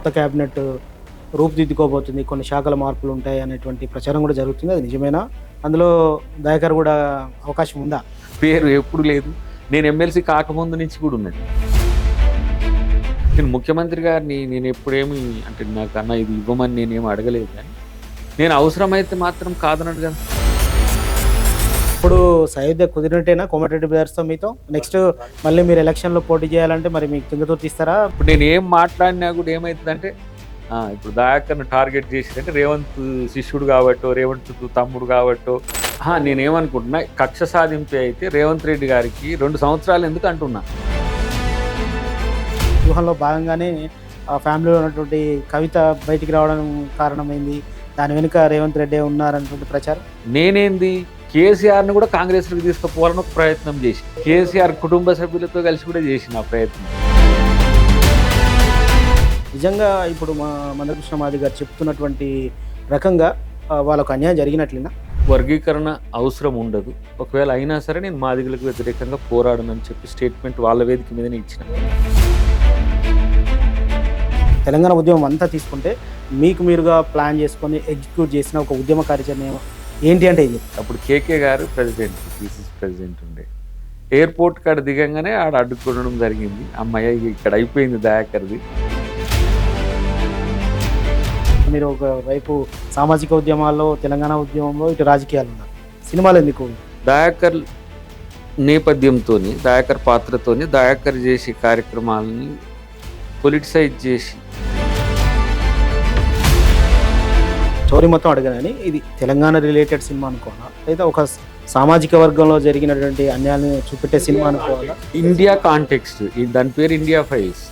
కొత్త క్యాబినెట్ రూపుదిద్దుకోబోతుంది. కొన్ని శాఖల మార్పులు ఉంటాయి అనేటువంటి ప్రచారం కూడా జరుగుతుంది. అది నిజమేనా? అందులో దయాకర్ కూడా అవకాశం ఉందా? పేరు ఎప్పుడు లేదు. నేను ఎమ్మెల్సీ కాకముందు నుంచి కూడా ఉన్నది నేను ముఖ్యమంత్రి గారిని నేను ఎప్పుడేమి అంటే నాకు అన్న ఇది ఇవ్వమని నేనేమి అడగలేదు కానీ నేను అవసరమైతే మాత్రం కాదనడు కదా. సయోధ్య కుదిరినట్టేనా? కోమటిరెడ్డి బ్రదర్స్తో మీతో? నెక్స్ట్ మళ్ళీ మీరు ఎలక్షన్లో పోటీ చేయాలంటే మరి మీకు కిందతో తీస్తారా? ఇప్పుడు నేను ఏం మాట్లాడినా కూడా ఏమవుతుందంటే ఇప్పుడు దయాకర్ను టార్గెట్ చేసిందంటే రేవంత్ శిష్యుడు కాబట్టో రేవంత్ తమ్ముడు కాబట్టో నేనేమనుకుంటున్నా కక్ష సాధింపు అయితే రేవంత్ రెడ్డి గారికి రెండు సంవత్సరాలు ఎందుకు అంటున్నా? వ్యూహంలో భాగంగానే ఆ ఫ్యామిలీలో ఉన్నటువంటి కవిత బయటికి రావడం కారణమైంది. దాని వెనుక రేవంత్ రెడ్డి ఉన్నారన్నటువంటి ప్రచారం. నేనేంది? కేసీఆర్ని కూడా కాంగ్రెస్లోకి తీసుకుపోవాలని ఒక ప్రయత్నం చేసి కేసీఆర్ కుటుంబ సభ్యులతో కలిసి కూడా చేసిన ప్రయత్నం. నిజంగా ఇప్పుడు మా మందకృష్ణ మాది గారు చెప్తున్నటువంటి రకంగా వాళ్ళకు అన్యాయం జరిగినట్లేనా? వర్గీకరణ అవసరం ఉండదు. ఒకవేళ అయినా సరే నేను మాదిగలకు వ్యతిరేకంగా పోరాడనని చెప్పి స్టేట్మెంట్ వాళ్ళ వేదిక మీదనే ఇచ్చిన. తెలంగాణ ఉద్యమం అంతా తీసుకుంటే మీకు మీరుగా ప్లాన్ చేసుకొని ఎగ్జిక్యూట్ చేసిన ఒక ఉద్యమ కార్యాచరణ ఏమో- ఏంటి అంటే ఇది అప్పుడు కేకే గారు ప్రెసిడెంట్ పీసీసీ ప్రెసిడెంట్ ఉండే. ఎయిర్పోర్ట్ కాడ దిగంగానే ఆడ అడ్డుకోవడం జరిగింది. అమ్మాయి ఇక్కడ అయిపోయింది దయాకర్ది. మీరు ఒక వైపు సామాజిక ఉద్యమాల్లో తెలంగాణ ఉద్యమంలో ఇటు రాజకీయాలు ఉన్నారు. సినిమాలు ఎందుకు? దయాకర్ నేపథ్యంతో దయాకర్ పాత్రతోని దయాకర్ చేసే కార్యక్రమాలని పొలిటిసైజ్ చేసి స్టోరీ మొత్తం అడగనని. ఇది తెలంగాణ రిలేటెడ్ సినిమా అనుకోవాలా? లేదా ఒక సామాజిక వర్గంలో జరిగినటువంటి అన్యాయాన్ని చూపెట్టే సినిమా అనుకోవాలా? ఇండియా కాంటెక్స్ట్ దాని పేరు ఇండియా ఫైల్స్.